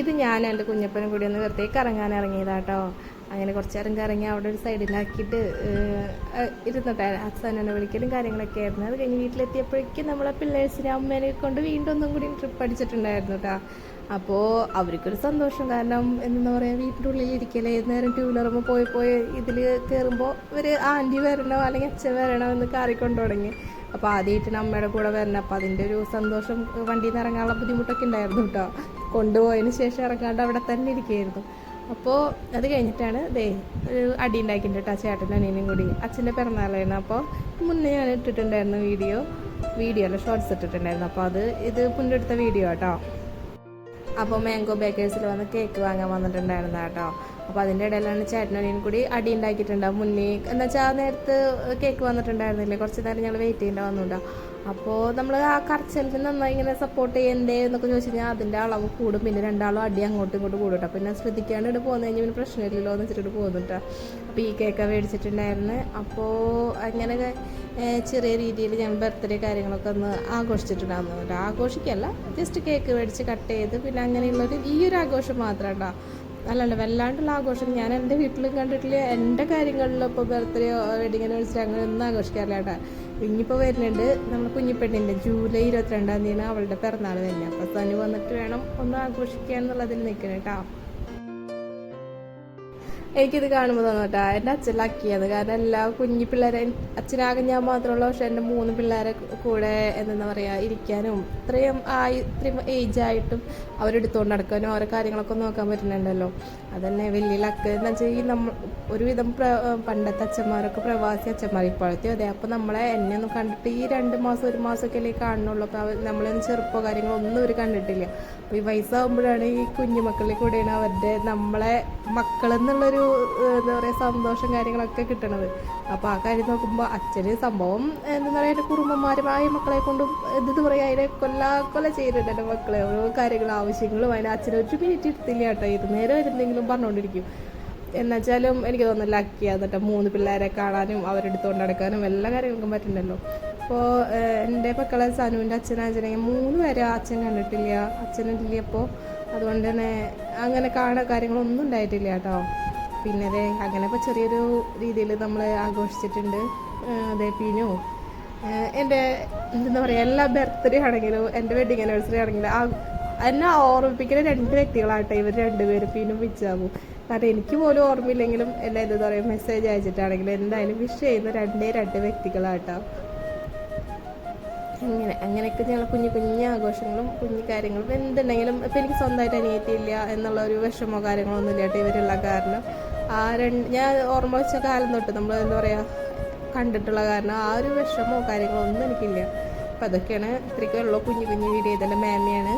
ഇത് ഞാൻ എന്റെ കുഞ്ഞപ്പനും കൂടി ഒന്ന് വെറുതെ കറങ്ങാൻ ഇറങ്ങിയതാട്ടോ. അങ്ങനെ കുറച്ച് നേരം കറങ്ങി അവിടെ ഒരു സൈഡിലാക്കിയിട്ട് ഇരുന്നിട്ട് അച്ഛനെ വിളിക്കലും കാര്യങ്ങളൊക്കെ ആയിരുന്നു. അത് കഴിഞ്ഞ് വീട്ടിലെത്തിയപ്പോഴേക്കും നമ്മളെ പിള്ളേഴ്സിനെ അമ്മേനെ കൊണ്ട് വീണ്ടും ഒന്നും കൂടി ട്രിപ്പ് അടിച്ചിട്ടുണ്ടായിരുന്നു കേട്ടോ അപ്പോൾ അവർക്കൊരു സന്തോഷം കാരണം എന്താ പറയുക വീട്ടിന്റെ ഉള്ളിൽ ഇരിക്കലേ നേരം ടൂ വീലറുമ്പോൾ പോയി പോയി ഇതിൽ കയറുമ്പോൾ ഒരു ആന്റി വരണോ അല്ലെങ്കിൽ അച്ഛൻ വരണോ എന്ന് കാറിക്കൊണ്ട് തുടങ്ങി. അപ്പോൾ ആദ്യമായിട്ട് അമ്മയുടെ കൂടെ വരണം. അപ്പോൾ അതിന്റെ ഒരു സന്തോഷം വണ്ടിയിൽ നിന്ന് ഇറങ്ങാനുള്ള ബുദ്ധിമുട്ടൊക്കെ ഉണ്ടായിരുന്നു കേട്ടോ കൊണ്ടുപോയതിന് ശേഷം ഇറങ്ങാണ്ട് അവിടെ തന്നെ ഇരിക്കുകയായിരുന്നു. അപ്പോൾ അത് കഴിഞ്ഞിട്ടാണ് ദേ ഒരു അടി ഉണ്ടാക്കിയിട്ടുണ്ട് കേട്ടോ ചേട്ടന്റെ അനിയനും കൂടി അച്ഛന്റെ പിറന്നാളായിരുന്നു. അപ്പോൾ മുന്നേ ഞാൻ ഇട്ടിട്ടുണ്ടായിരുന്നു വീഡിയോ വീഡിയോ അല്ല ഷോർട്സ് ഇട്ടിട്ടുണ്ടായിരുന്നു. അപ്പോൾ അത് ഇത് മുന്നെടുത്ത വീഡിയോ കേട്ടോ. അപ്പോൾ മാംഗോ ബേക്കേഴ്സിൽ വന്ന് കേക്ക് വാങ്ങാൻ വന്നിട്ടുണ്ടായിരുന്നു കേട്ടോ. അപ്പോൾ അതിന്റെ ഇടയിലാണ് ചേട്ടനടിയും കൂടി അടി ഉണ്ടാക്കിയിട്ടുണ്ടാവും. മുന്നേ എന്ന് വെച്ചാൽ ആ നേരത്ത് കേക്ക് വന്നിട്ടുണ്ടായിരുന്നില്ലേ? കുറച്ച് നേരം ഞങ്ങൾ വെയിറ്റ് ചെയ്യേണ്ട വന്നിട്ടുണ്ടാവും അപ്പോൾ നമ്മൾ ആ കറച്ചലിന് നന്നായി ഇങ്ങനെ സപ്പോർട്ട് ചെയ്യണ്ടേ എന്നൊക്കെ ചോദിച്ചു കഴിഞ്ഞാൽ അതിന്റെ അളവ് കൂടും. പിന്നെ രണ്ടാളും അടി അങ്ങോട്ടും ഇങ്ങോട്ടും കൂടും കേട്ടോ പിന്നെ ശ്രദ്ധിക്കാണ്ട് ഇവിടെ പോകുന്ന കഴിഞ്ഞാൽ പിന്നെ പ്രശ്നമില്ലല്ലോ എന്ന് വെച്ചിട്ട് പോകുന്നുട്ടോ അപ്പോൾ ഈ കേക്ക് മേടിച്ചിട്ടുണ്ടായിരുന്നു. അപ്പോൾ അങ്ങനെ ചെറിയ രീതിയിൽ ഞാൻ ബർത്ത്ഡേ കാര്യങ്ങളൊക്കെ ഒന്ന് ആഘോഷിച്ചിട്ടുണ്ടായിരുന്നു. കേട്ടോ ആഘോഷിക്കല്ല ജസ്റ്റ് കേക്ക് മേടിച്ച് കട്ട് ചെയ്ത്. പിന്നെ അങ്ങനെയുള്ളൊരു ഈ ഒരു ആഘോഷം മാത്രം കേട്ടോ അല്ലല്ല വല്ലാണ്ടുള്ള ആഘോഷം. ഞാൻ എന്റെ വീട്ടിലും കണ്ടിട്ടില്ല. എന്റെ കാര്യങ്ങളിലും ഇപ്പോൾ ബർത്ത്ഡേ വെഡിങ് ആനിവേഴ്സറി അങ്ങനെ ഒന്നും ആഘോഷിക്കാറില്ല കേട്ടോ. ഇനിയിപ്പോൾ വരുന്നുണ്ട് നമ്മുടെ കുഞ്ഞിപ്പെണ്ണിന്റെ ജൂലൈ ഇരുപത്തിരണ്ടാം തീയതി അവളുടെ പിറന്നാൾ വരുന്നത്. അപ്പോൾ തന്നെ വന്നിട്ട് വേണം ഒന്ന് ആഘോഷിക്കുക എന്നുള്ളതിൽ നിൽക്കണം കേട്ടോ. എനിക്കിത് കാണുമ്പോൾ തോന്നും കേട്ടോ എന്റെ അച്ഛൻ ലക്കിയത് കാരണം എല്ലാ കുഞ്ഞു പിള്ളേരെ അച്ഛനാകെ ഞാൻ മാത്രമുള്ള പക്ഷെ എന്റെ മൂന്ന് പിള്ളേരെ കൂടെ എന്താ പറയുക ഇരിക്കാനും ഇത്രയും ആയി ഇത്രയും ഏജ് ആയിട്ടും അവരെടുത്തുകൊണ്ട് നടക്കാനും ഓരോ കാര്യങ്ങളൊക്കെ നോക്കാൻ പറ്റുന്നുണ്ടല്ലോ. അതന്നെ വലിയ ലക്ക് എന്ന് വെച്ചാൽ ഈ നമ്മൾ ഒരുവിധം പണ്ടത്തെ അച്ഛന്മാരൊക്കെ പ്രവാസി അച്ഛന്മാർ ഇപ്പോഴത്തെ അതെ. അപ്പോൾ നമ്മളെ എന്നെ ഒന്നും കണ്ടിട്ട് ഈ രണ്ട് മാസം ഒരു മാസമൊക്കെ അല്ലേ കാണുന്നുള്ളൂ. അപ്പോൾ അവർ നമ്മളൊന്നും ചെറുപ്പമോ കാര്യങ്ങളോ ഒന്നും അവർ കണ്ടിട്ടില്ല. അപ്പോൾ ഈ വയസ്സാകുമ്പോഴാണ് ഈ കുഞ്ഞു മക്കളിൽ കൂടെയാണ് അവരുടെ നമ്മളെ മക്കളെന്നുള്ളൊരു എന്താ പറയുക സന്തോഷം കാര്യങ്ങളൊക്കെ കിട്ടണത്. അപ്പോൾ ആ കാര്യം നോക്കുമ്പോൾ അച്ഛന് സംഭവം എന്താ പറയുക എന്റെ കുടുംബന്മാരുമായ മക്കളെ കൊണ്ടും എന്തെന്ന് പറയുക അതിനെ കൊല്ല കൊല ചെയ്യുന്നുണ്ട് എന്റെ മക്കളെ. ഓരോ കാര്യങ്ങളും ആവശ്യങ്ങളും അതിന് അച്ഛനെ ഒരു മിനിറ്റ് എടുത്തില്ല കേട്ടോ. ഇത് നേരെ എന്തെങ്കിലും പറഞ്ഞുകൊണ്ടിരിക്കും എന്നുവെച്ചാലും എനിക്ക് തോന്നുന്നു ലക്കി കേട്ടോ മൂന്ന് പിള്ളേരെ കാണാനും അവരെടുത്തുകൊണ്ട് നടക്കാനും എല്ലാ കാര്യങ്ങൾക്കും പറ്റുന്നുണ്ടല്ലോ. അപ്പോൾ എന്റെ മക്കളെ സനുവിന്റെ അച്ഛനാച്ചനെങ്കിൽ മൂന്ന് പേരെ അച്ഛൻ കണ്ടിട്ടില്ല. അച്ഛനില്ല അപ്പോൾ അതുകൊണ്ട് തന്നെ അങ്ങനെ കാണാൻ കാര്യങ്ങളൊന്നും ഉണ്ടായിട്ടില്ല കേട്ടോ. പിന്നെ അതെ അങ്ങനെ ഇപ്പോൾ ചെറിയൊരു രീതിയിൽ നമ്മൾ ആഘോഷിച്ചിട്ടുണ്ട്. അതേ പിന്നു എന്റെ എന്താ പറയുക എല്ലാ ബർത്ത്ഡേ ആണെങ്കിലും എന്റെ വെഡിങ് ആനിവേഴ്സറി ആണെങ്കിലും ആ എന്നെ ഓർമ്മിപ്പിക്കുന്ന രണ്ട് വ്യക്തികളാട്ടെ ഇവർ രണ്ടുപേരും പിന്നും വിച്ചാവും കാരണം എനിക്ക് പോലും ഓർമ്മയില്ലെങ്കിലും എല്ലാ എന്താ പറയുക മെസ്സേജ് അയച്ചിട്ടാണെങ്കിലും എന്തായാലും വിഷ് ചെയ്യുന്ന രണ്ടേ രണ്ട് വ്യക്തികളാട്ടോ. അങ്ങനെ അങ്ങനെയൊക്കെ ഞങ്ങൾ കുഞ്ഞു കുഞ്ഞു ആഘോഷങ്ങളും കുഞ്ഞു കാര്യങ്ങളും എന്തുണ്ടെങ്കിലും ഇപ്പം എനിക്ക് സ്വന്തമായിട്ട് അനിയത്തിയില്ല എന്നുള്ള ഒരു വിഷമോ കാര്യങ്ങളോ ഒന്നും ഇല്ലാട്ടോ ഇവരുള്ള കാരണം. ആ രണ്ട് ഞാൻ ഓർമ്മ വെച്ച കാലം തൊട്ട് നമ്മൾ എന്താ പറയുക കണ്ടിട്ടുള്ള കാരണം ആ ഒരു വിഷമോ കാര്യങ്ങളോ ഒന്നും എനിക്കില്ല. അപ്പം അതൊക്കെയാണ് ഇത്രയ്ക്കുള്ള കുഞ്ഞു കുഞ്ഞു വീഡിയോ ഇതെല്ലാം മാമിയാണ്